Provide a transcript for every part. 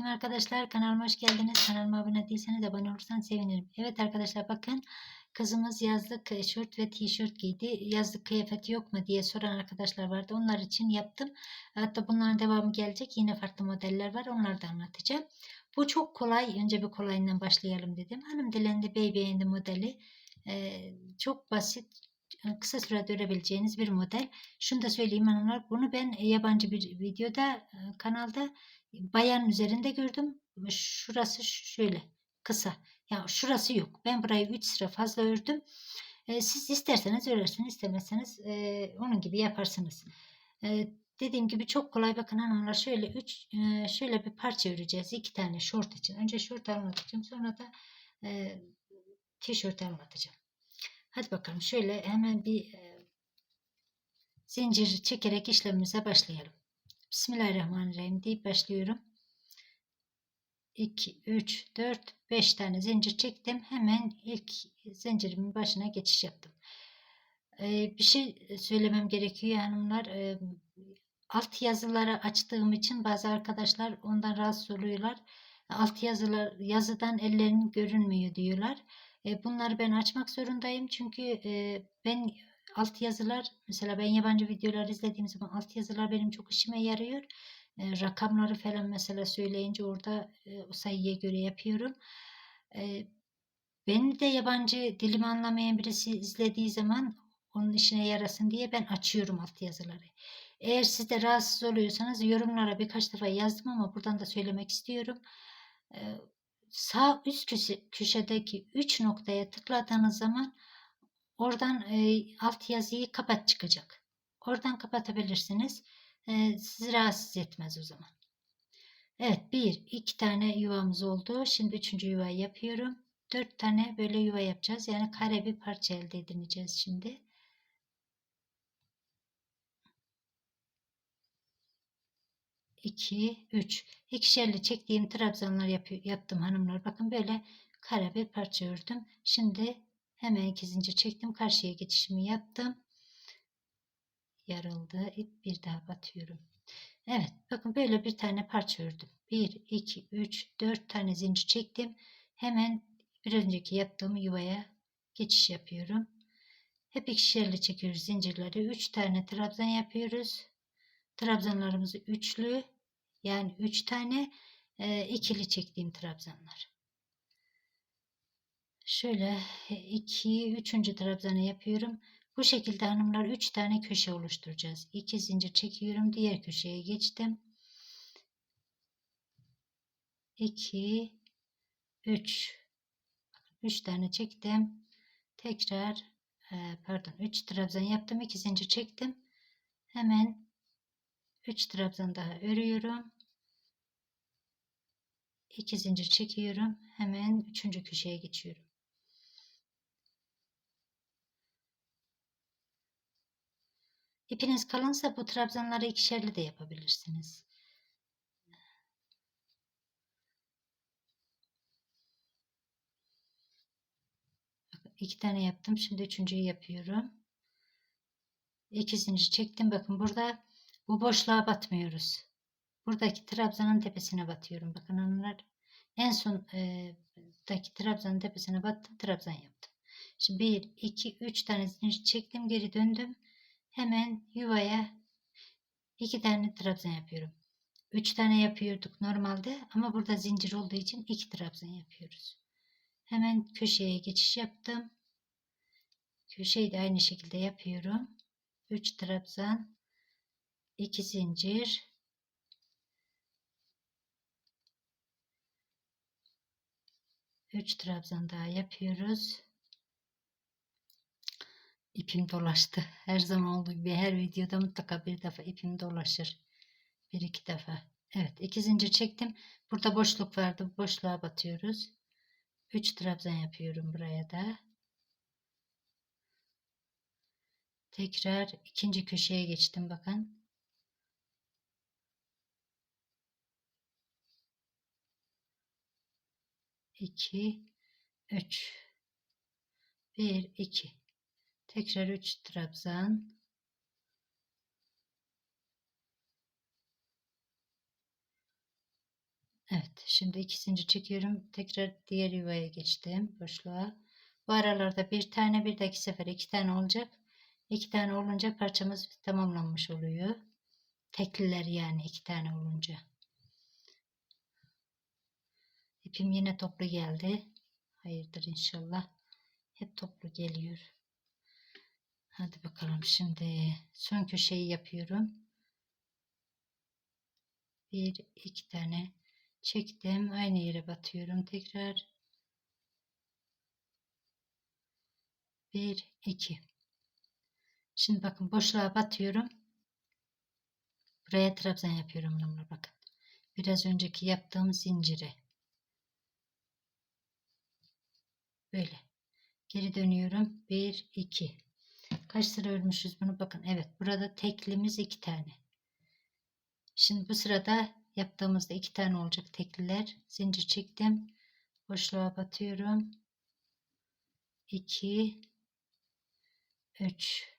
Selamünaleyküm arkadaşlar. Kanalıma hoş geldiniz. Kanalıma abone değilseniz abone olursanız sevinirim. Evet arkadaşlar bakın kızımız yazlık e, şort ve tişört giydi. Yazlık kıyafeti yok mu diye soran arkadaşlar vardı. Onlar için yaptım. Hatta bunların devamı gelecek. Yine farklı modeller var. Onları da anlatacağım. Bu çok kolay. Önce bir kolayından başlayalım dedim. Hanım dilendi bey beğendi modeli. Ee, çok basit kısa sürede örebileceğiniz bir model. Şunu da söyleyeyim hanımlar. Bunu ben yabancı bir videoda e, kanalda bayan üzerinde gördüm. Şurası şöyle kısa. Ya şurası yok. Ben burayı 3 sıra fazla ördüm. E, siz isterseniz örersiniz, istemezseniz e, onun gibi yaparsınız. E, dediğim gibi çok kolay. Bakın hanımlar şöyle 3 e, şöyle bir parça öreceğiz. iki tane şort için. Önce şort anlatacağım. Sonra da e, tişört anlatacağım. Hadi bakalım şöyle hemen bir e, zincir çekerek işlemimize başlayalım. Bismillahirrahmanirrahim deyip başlıyorum. 2, 3, 4, 5 tane zincir çektim. Hemen ilk zincirimin başına geçiş yaptım. Ee, bir şey söylemem gerekiyor hanımlar. Ee, alt yazıları açtığım için bazı arkadaşlar ondan rahatsız oluyorlar. Alt yazılar yazıdan ellerinin görünmüyor diyorlar. E, bunları ben açmak zorundayım çünkü e, ben alt yazılar mesela ben yabancı videolar izlediğim zaman alt yazılar benim çok işime yarıyor. E, rakamları falan mesela söyleyince orada e, o sayıya göre yapıyorum. E, beni de yabancı dilimi anlamayan birisi izlediği zaman onun işine yarasın diye ben açıyorum alt yazıları. Eğer siz de rahatsız oluyorsanız yorumlara birkaç defa yazdım ama buradan da söylemek istiyorum. E, sağ üst köşe, köşedeki 3 noktaya tıkladığınız zaman oradan e, alt yazıyı kapat çıkacak. Oradan kapatabilirsiniz. E, sizi rahatsız etmez o zaman. Evet bir iki tane yuvamız oldu. Şimdi üçüncü yuvayı yapıyorum. Dört tane böyle yuva yapacağız. Yani kare bir parça elde edineceğiz şimdi. 2, 3. İkişerli çektiğim trabzanlar yapıyor, yaptım hanımlar. Bakın böyle kare bir parça ördüm. Şimdi hemen iki zincir çektim. Karşıya geçişimi yaptım. Yarıldı. İp bir daha batıyorum. Evet bakın böyle bir tane parça ördüm. 1, 2, 3, 4 tane zincir çektim. Hemen bir önceki yaptığım yuvaya geçiş yapıyorum. Hep ikişerli çekiyoruz zincirleri. 3 tane trabzan yapıyoruz. Trabzanlarımızı üçlü yani üç tane e, ikili çektiğim trabzanlar. Şöyle iki üçüncü trabzanı yapıyorum. Bu şekilde hanımlar üç tane köşe oluşturacağız. İki zincir çekiyorum. Diğer köşeye geçtim. 2 3 3 tane çektim. Tekrar e, pardon 3 trabzan yaptım. 2 zincir çektim. Hemen 3 trabzan daha örüyorum. 2 zincir çekiyorum. Hemen 3. köşeye geçiyorum. İpiniz kalınsa bu trabzanları ikişerli de yapabilirsiniz. İki tane yaptım. Şimdi üçüncüyü yapıyorum. İki zincir çektim. Bakın burada bu boşluğa batmıyoruz. Buradaki trabzanın tepesine batıyorum. Bakın onlar en son e, daki trabzanın tepesine battım. Trabzan yaptım. Şimdi 1, 2, 3 tane zincir çektim. Geri döndüm. Hemen yuvaya 2 tane trabzan yapıyorum. 3 tane yapıyorduk normalde ama burada zincir olduğu için 2 trabzan yapıyoruz. Hemen köşeye geçiş yaptım. Köşeyi de aynı şekilde yapıyorum. 3 trabzan 2 zincir 3 trabzan daha yapıyoruz. İpim dolaştı. Her zaman olduğu gibi her videoda mutlaka bir defa ipim dolaşır. Bir iki defa. Evet iki zincir çektim. Burada boşluk vardı. Boşluğa batıyoruz. 3 trabzan yapıyorum buraya da. Tekrar ikinci köşeye geçtim bakın. 2 3 1 2 tekrar 3 trabzan Evet, şimdi iki çekiyorum. Tekrar diğer yuvaya geçtim. Boşluğa. Bu aralarda bir tane bir dahaki sefer iki tane olacak. İki tane olunca parçamız tamamlanmış oluyor. Tekliler yani iki tane olunca. İpim yine toplu geldi. Hayırdır inşallah. Hep toplu geliyor. Hadi bakalım şimdi son köşeyi yapıyorum. Bir iki tane çektim. Aynı yere batıyorum tekrar. Bir iki. Şimdi bakın boşluğa batıyorum. Buraya trabzan yapıyorum bununla bakın. Biraz önceki yaptığım zincire. Böyle. Geri dönüyorum. 1 2. Kaç sıra örmüşüz bunu bakın. Evet, burada teklimiz iki tane. Şimdi bu sırada yaptığımızda iki tane olacak tekliler. Zincir çektim. Boşluğa batıyorum. 2 3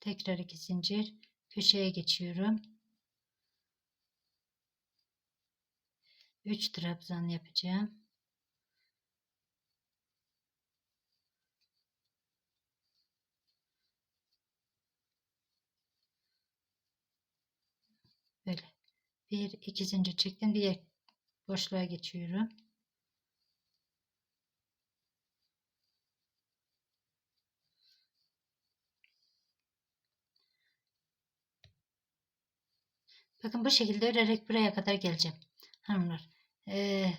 tekrar iki zincir köşeye geçiyorum. 3 trabzan yapacağım. Böyle. Bir, iki zincir çektim. Diğer boşluğa geçiyorum. Bakın bu şekilde örerek buraya kadar geleceğim. Hanımlar. Ee,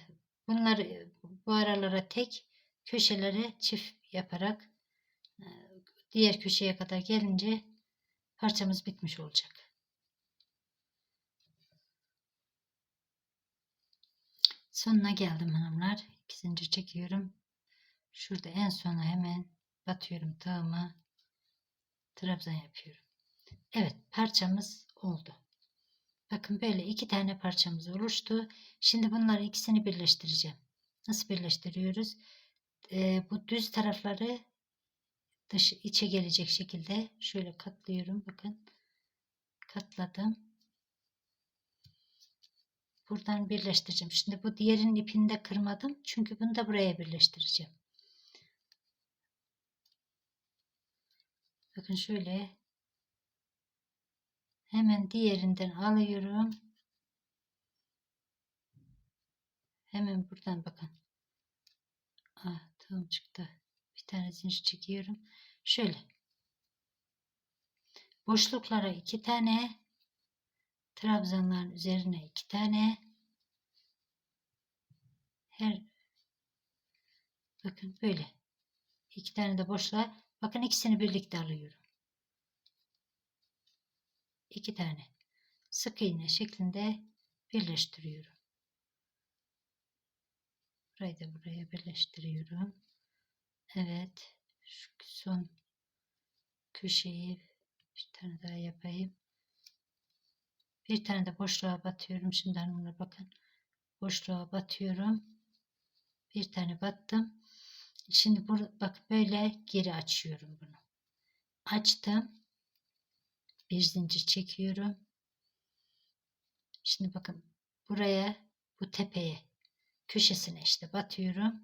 bunları bu aralara tek köşelere çift yaparak e, diğer köşeye kadar gelince parçamız bitmiş olacak. Sonuna geldim hanımlar. İki çekiyorum. Şurada en sona hemen batıyorum tığıma. Trabzan yapıyorum. Evet parçamız oldu. Bakın böyle iki tane parçamız oluştu. Şimdi bunları ikisini birleştireceğim. Nasıl birleştiriyoruz? Ee, bu düz tarafları dış içe gelecek şekilde şöyle katlıyorum. Bakın katladım. Buradan birleştireceğim. Şimdi bu diğerinin ipini de kırmadım. Çünkü bunu da buraya birleştireceğim. Bakın şöyle hemen diğerinden alıyorum. Hemen buradan bakın. Ah tığım çıktı. Bir tane zincir çekiyorum. Şöyle. Boşluklara iki tane trabzanların üzerine iki tane. Her bakın böyle. İki tane de boşluğa bakın ikisini birlikte alıyorum. İki tane. Sık iğne şeklinde birleştiriyorum. Burayı da buraya birleştiriyorum. Evet. Şu son köşeyi bir tane daha yapayım bir tane de boşluğa batıyorum. Şimdi hanımlar bakın. Boşluğa batıyorum. Bir tane battım. Şimdi burada bak böyle geri açıyorum bunu. Açtım. Bir zincir çekiyorum. Şimdi bakın buraya bu tepeye köşesine işte batıyorum.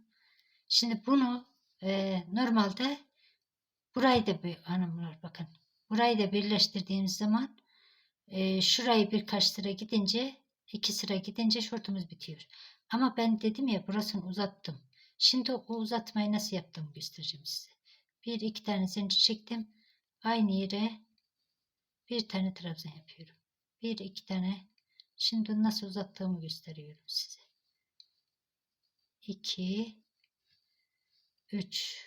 Şimdi bunu e, normalde burayı da bir hanımlar bakın. Burayı da birleştirdiğimiz zaman e, şurayı birkaç sıra gidince iki sıra gidince şortumuz bitiyor. Ama ben dedim ya burasını uzattım. Şimdi o uzatmayı nasıl yaptığımı göstereceğim size. Bir iki tane zincir çektim. Aynı yere bir tane trabzan yapıyorum. Bir iki tane. Şimdi nasıl uzattığımı gösteriyorum size. 2 3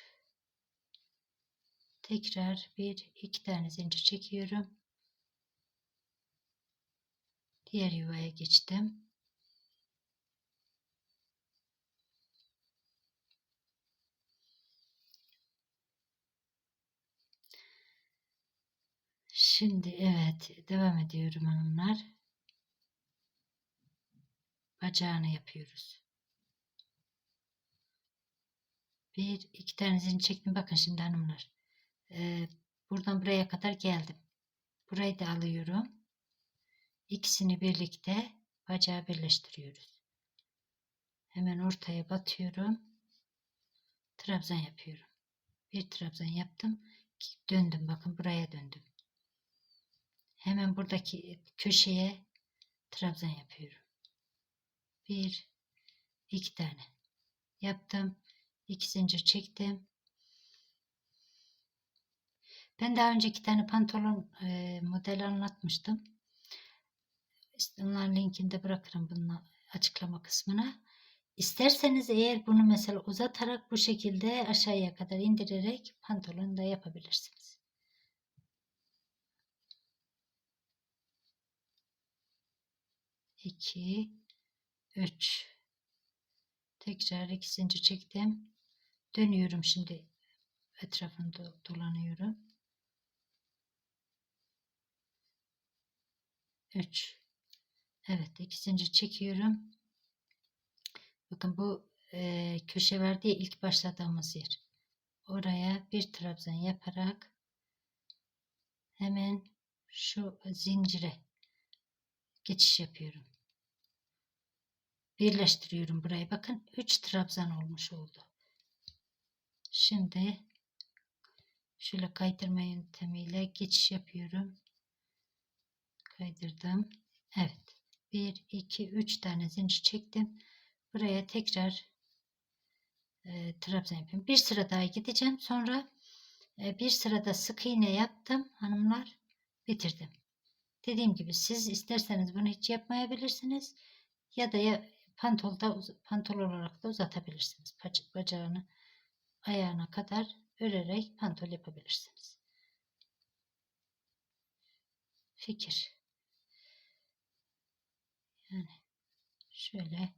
tekrar bir iki tane zincir çekiyorum Diğer yuvaya geçtim. Şimdi evet devam ediyorum hanımlar. Bacağını yapıyoruz. Bir iki tane zincir çektim. Bakın şimdi hanımlar. Ee, buradan buraya kadar geldim. Burayı da alıyorum. İkisini birlikte bacağı birleştiriyoruz. Hemen ortaya batıyorum. Trabzan yapıyorum. Bir trabzan yaptım. Döndüm bakın buraya döndüm. Hemen buradaki köşeye trabzan yapıyorum. Bir, iki tane yaptım. İki zincir çektim. Ben daha önce iki tane pantolon e, modeli anlatmıştım. İşte onların linkini de bırakırım bunun açıklama kısmına. İsterseniz eğer bunu mesela uzatarak bu şekilde aşağıya kadar indirerek pantolon da yapabilirsiniz. İki, üç. Tekrar iki zincir çektim. Dönüyorum şimdi etrafında dolanıyorum. 3 Evet iki zincir çekiyorum. Bakın bu e, köşe verdiği ilk başladığımız yer. Oraya bir trabzan yaparak hemen şu zincire geçiş yapıyorum. Birleştiriyorum burayı. Bakın 3 trabzan olmuş oldu. Şimdi şöyle kaydırma yöntemiyle geçiş yapıyorum. Kaydırdım. Evet. 1, 2, 3 tane zincir çektim. Buraya tekrar e, trabzan yapayım. Bir sıra daha gideceğim. Sonra e, bir sırada sık iğne yaptım hanımlar. Bitirdim. Dediğim gibi siz isterseniz bunu hiç yapmayabilirsiniz. Ya da ya pantolda pantol olarak da uzatabilirsiniz. Bacağını ayağına kadar örerek pantol yapabilirsiniz. Fikir. Yani şöyle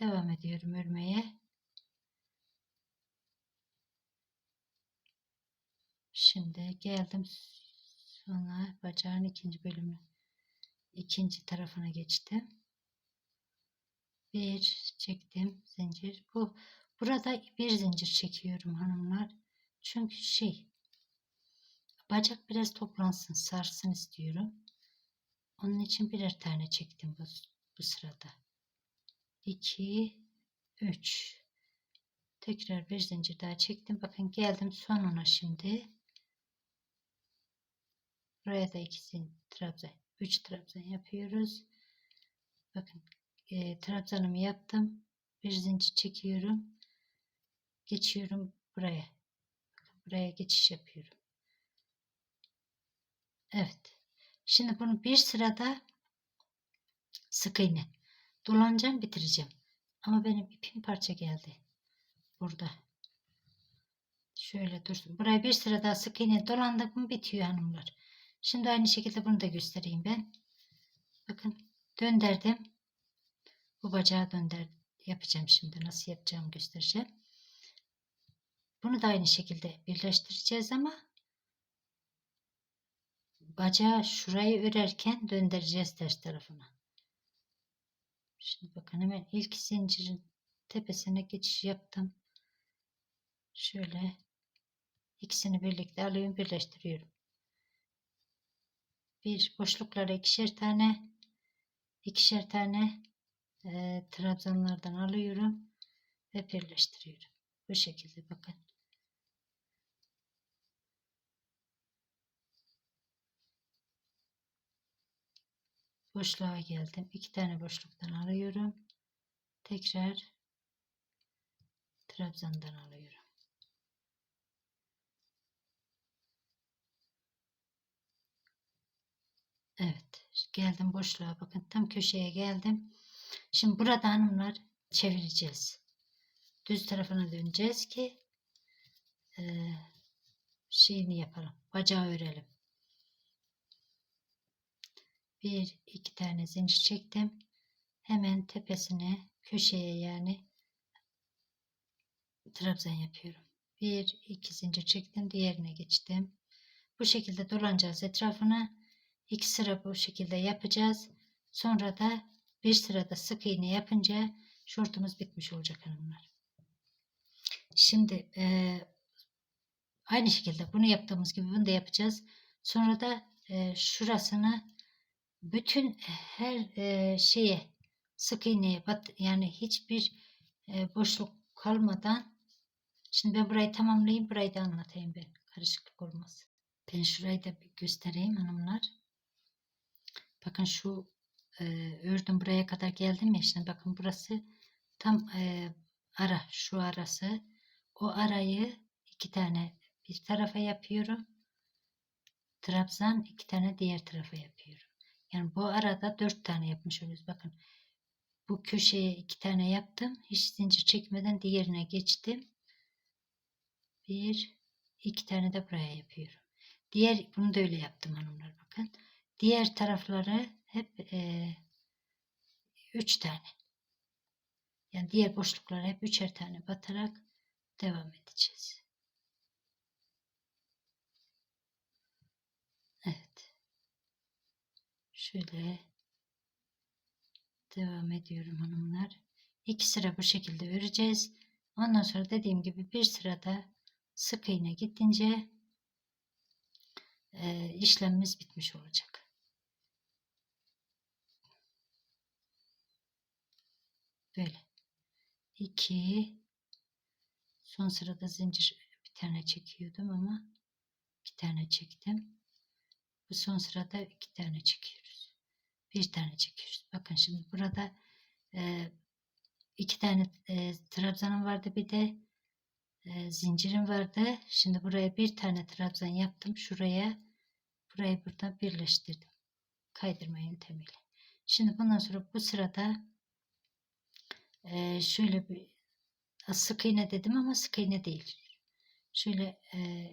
devam ediyorum örmeye. Şimdi geldim sonra bacağın ikinci bölümü ikinci tarafına geçtim. Bir çektim zincir. Bu burada bir zincir çekiyorum hanımlar. Çünkü şey bacak biraz toplansın, sarsın istiyorum. Onun için birer tane çektim bu, bu sırada. 2 3 Tekrar bir zincir daha çektim. Bakın geldim sonuna şimdi. Buraya da iki zincir trabzan, 3 trabzan yapıyoruz. Bakın e, trabzanımı yaptım. Bir zincir çekiyorum. Geçiyorum buraya. Bakın buraya geçiş yapıyorum. Evet. Şimdi bunu bir sırada sık iğne dolanacağım bitireceğim. Ama benim ipim parça geldi. Burada. Şöyle dursun. Buraya bir sıra daha sık iğne dolandık mı bitiyor hanımlar. Şimdi aynı şekilde bunu da göstereyim ben. Bakın döndürdüm. Bu bacağı dönder yapacağım şimdi. Nasıl yapacağımı göstereceğim. Bunu da aynı şekilde birleştireceğiz ama bacağı şurayı örerken döndüreceğiz ters tarafına. Şimdi bakın hemen ilk zincirin tepesine geçiş yaptım. Şöyle ikisini birlikte alıyorum birleştiriyorum. Bir boşluklara ikişer tane ikişer tane e, trabzanlardan alıyorum ve birleştiriyorum. Bu şekilde bakın. Boşluğa geldim. İki tane boşluktan alıyorum. Tekrar trabzandan alıyorum. Evet. Geldim boşluğa. Bakın tam köşeye geldim. Şimdi burada hanımlar çevireceğiz. Düz tarafına döneceğiz ki e, şeyini yapalım. Bacağı örelim bir iki tane zincir çektim. Hemen tepesine köşeye yani trabzan yapıyorum. Bir iki zincir çektim. Diğerine geçtim. Bu şekilde dolanacağız etrafına. iki sıra bu şekilde yapacağız. Sonra da bir sırada sık iğne yapınca şortumuz bitmiş olacak hanımlar. Şimdi e, aynı şekilde bunu yaptığımız gibi bunu da yapacağız. Sonra da e, şurasını bütün her e, şeye sık iğneye bat yani hiçbir e, boşluk kalmadan şimdi ben burayı tamamlayayım burayı da anlatayım ben karışıklık olmaz. Ben şurayı da bir göstereyim hanımlar. Bakın şu e, ördüm buraya kadar geldim ya şimdi bakın burası tam e, ara şu arası o arayı iki tane bir tarafa yapıyorum trabzan iki tane diğer tarafa yapıyorum yani bu arada dört tane yapmış oluyoruz. Bakın bu köşeye iki tane yaptım. Hiç zincir çekmeden diğerine geçtim. Bir iki tane de buraya yapıyorum. Diğer bunu da öyle yaptım hanımlar bakın. Diğer tarafları hep e, üç tane. Yani diğer boşluklara hep üçer tane batarak devam edeceğiz. Evet. Şöyle devam ediyorum hanımlar. İki sıra bu şekilde öreceğiz. Ondan sonra dediğim gibi bir sırada sık iğne gittince e, işlemimiz bitmiş olacak. Böyle. 2 son sırada zincir bir tane çekiyordum ama iki tane çektim. Bu son sırada iki tane çekiyoruz. Bir tane çekiyoruz. Bakın şimdi burada e, iki tane e, trabzanım vardı bir de e, zincirim vardı. Şimdi buraya bir tane trabzan yaptım. Şuraya burayı burada birleştirdim. Kaydırma yöntemiyle. Şimdi bundan sonra bu sırada e, şöyle bir sık iğne dedim ama sık iğne değil. Şöyle e,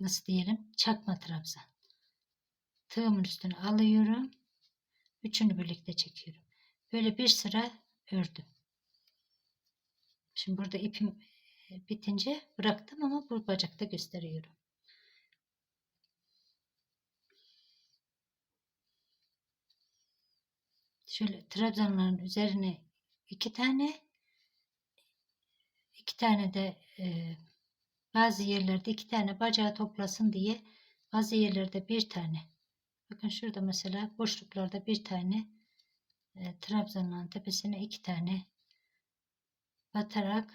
nasıl diyelim çakma trabzan. Tığımın üstüne alıyorum. Üçünü birlikte çekiyorum. Böyle bir sıra ördüm. Şimdi burada ipim bitince bıraktım ama bu bacakta gösteriyorum. Şöyle trabzanların üzerine iki tane iki tane de e, bazı yerlerde iki tane bacağı toplasın diye bazı yerlerde bir tane bakın şurada mesela boşluklarda bir tane e, trabzanın tepesine iki tane batarak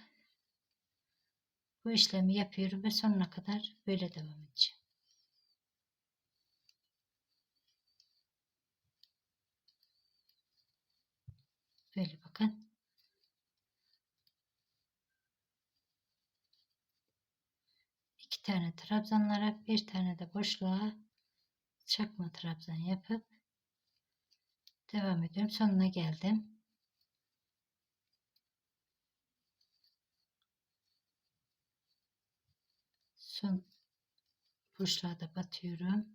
bu işlemi yapıyorum ve sonuna kadar böyle devam edeceğim. Böyle bakın. iki tane trabzanlara bir tane de boşluğa çakma trabzan yapıp devam ediyorum. Sonuna geldim. Son boşluğa da batıyorum.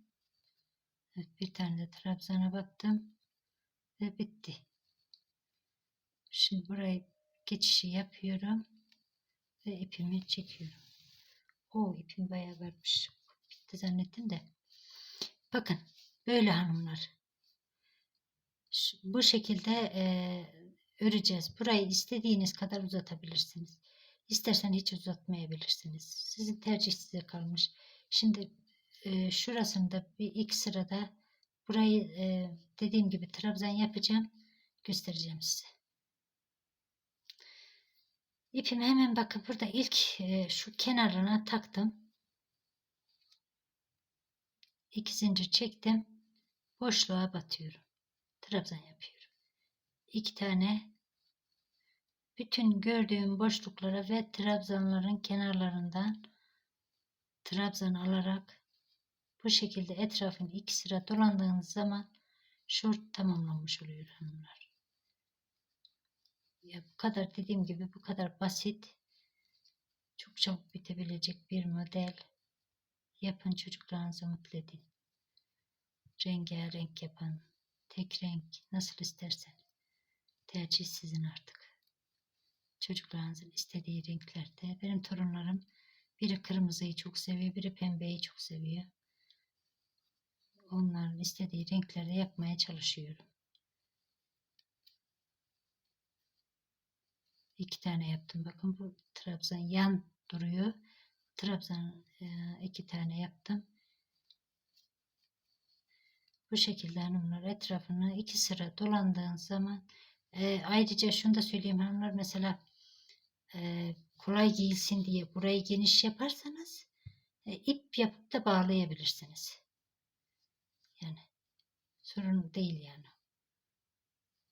Evet, bir tane de trabzana battım ve bitti. Şimdi burayı geçişi yapıyorum ve ipimi çekiyorum. O ipim bayağı varmış. Bitti zannettim de. Bakın böyle hanımlar. Bu şekilde e, öreceğiz. Burayı istediğiniz kadar uzatabilirsiniz. İstersen hiç uzatmayabilirsiniz. Sizin tercih size kalmış. Şimdi e, şurasında bir ilk sırada burayı e, dediğim gibi trabzan yapacağım. Göstereceğim size. İpimi hemen bakın burada ilk e, şu kenarına taktım. İki zincir çektim. Boşluğa batıyorum. Trabzan yapıyorum. İki tane bütün gördüğüm boşluklara ve trabzanların kenarlarından trabzan alarak bu şekilde etrafın iki sıra dolandığınız zaman şort tamamlanmış oluyor hanımlar. Ya bu kadar dediğim gibi bu kadar basit. Çok çabuk bitebilecek bir model. Yapın çocuklarınızı mutlu edin. Rengarenk yapın. Tek renk nasıl istersen. Tercih sizin artık. Çocuklarınızın istediği renklerde. Benim torunlarım biri kırmızıyı çok seviyor, biri pembeyi çok seviyor. Onların istediği renklerde yapmaya çalışıyorum. iki tane yaptım. Bakın bu trabzan yan duruyor. Trabzan e, iki tane yaptım. Bu şekilde hanımlar etrafını iki sıra dolandığın zaman e, ayrıca şunu da söyleyeyim hanımlar mesela e, kolay giyilsin diye burayı geniş yaparsanız e, ip yapıp da bağlayabilirsiniz. Yani sorun değil yani.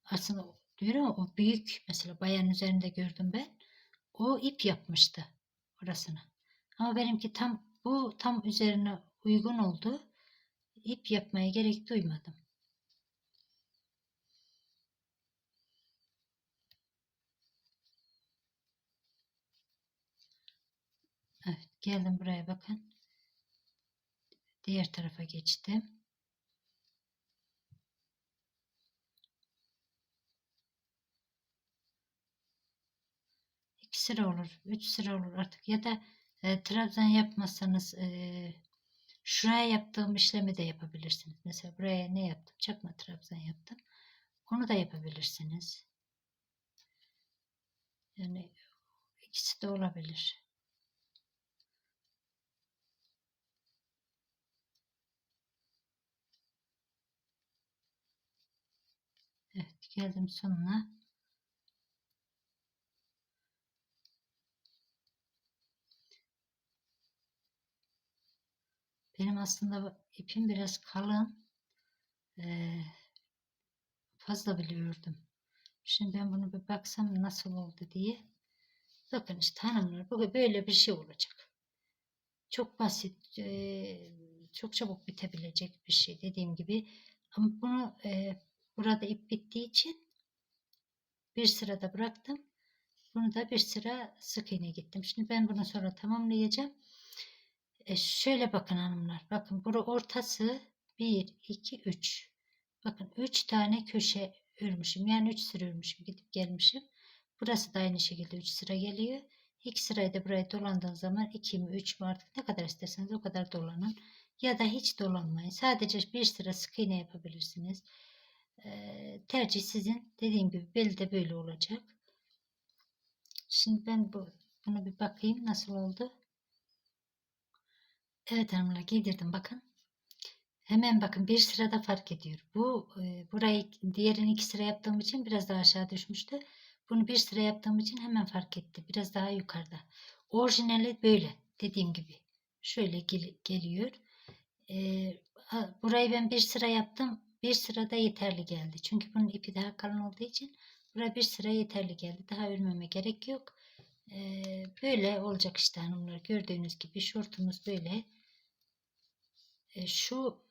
Aslında diyorum o büyük mesela bayan üzerinde gördüm ben. O ip yapmıştı orasını. Ama benimki tam bu tam üzerine uygun oldu. İp yapmaya gerek duymadım. Evet, geldim buraya bakın. Diğer tarafa geçtim. İki sıra olur, üç sıra olur artık ya da e, trabzan yapmazsanız e, şuraya yaptığım işlemi de yapabilirsiniz. Mesela buraya ne yaptım? Çakma trabzan yaptım. Onu da yapabilirsiniz. Yani ikisi de olabilir. Evet geldim sonuna. Benim aslında ipim biraz kalın. Ee, fazla biliyordum. Şimdi ben bunu bir baksam nasıl oldu diye. Bakın işte hanımlar bu böyle bir şey olacak. Çok basit, e, çok çabuk bitebilecek bir şey dediğim gibi. Ama bunu e, burada ip bittiği için bir sırada bıraktım. Bunu da bir sıra sık iğne gittim. Şimdi ben bunu sonra tamamlayacağım. E şöyle bakın hanımlar. Bakın bura ortası 1, 2, 3. Bakın 3 tane köşe örmüşüm. Yani 3 sıra örmüşüm. Gidip gelmişim. Burası da aynı şekilde 3 sıra geliyor. İlk sırayı da buraya dolandığın zaman 2 mi 3 mü artık ne kadar isterseniz o kadar dolanın. Ya da hiç dolanmayın. Sadece bir sıra sık iğne yapabilirsiniz. Ee, tercih sizin. Dediğim gibi beli de böyle olacak. Şimdi ben bu, bunu bir bakayım nasıl oldu. Evet hanımlar giydirdim bakın. Hemen bakın bir sırada fark ediyor. Bu e, burayı diğerini iki sıra yaptığım için biraz daha aşağı düşmüştü. Bunu bir sıra yaptığım için hemen fark etti. Biraz daha yukarıda. Orijinali böyle dediğim gibi. Şöyle gel- geliyor. E, burayı ben bir sıra yaptım. Bir sırada yeterli geldi. Çünkü bunun ipi daha kalın olduğu için buraya bir sıra yeterli geldi. Daha örmeme gerek yok. Böyle olacak işte hanımlar. Gördüğünüz gibi şortumuz böyle. Şu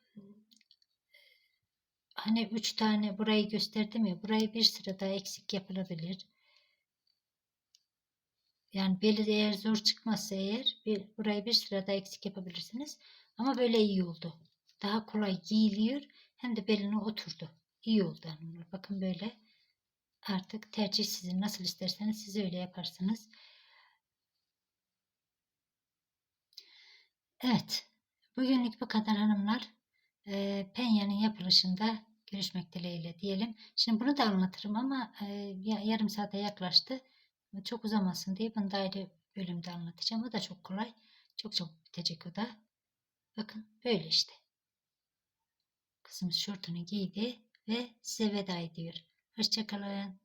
hani üç tane burayı gösterdim ya burayı bir sıra daha eksik yapılabilir. Yani beli eğer zor çıkmazsa eğer bir, burayı bir sıra daha eksik yapabilirsiniz. Ama böyle iyi oldu. Daha kolay giyiliyor hem de beline oturdu. İyi oldu hanımlar. Bakın böyle artık tercih sizin. Nasıl isterseniz siz öyle yaparsınız. Evet. Bugünlük bu kadar hanımlar. E, penyenin yapılışında görüşmek dileğiyle diyelim. Şimdi bunu da anlatırım ama e, ya- yarım saate yaklaştı. Çok uzamasın diye bunu da ayrı bölümde anlatacağım. O da çok kolay. Çok çok bitecek o da. Bakın böyle işte. Kızımız şortunu giydi ve size veda ediyor. Hoşçakalın.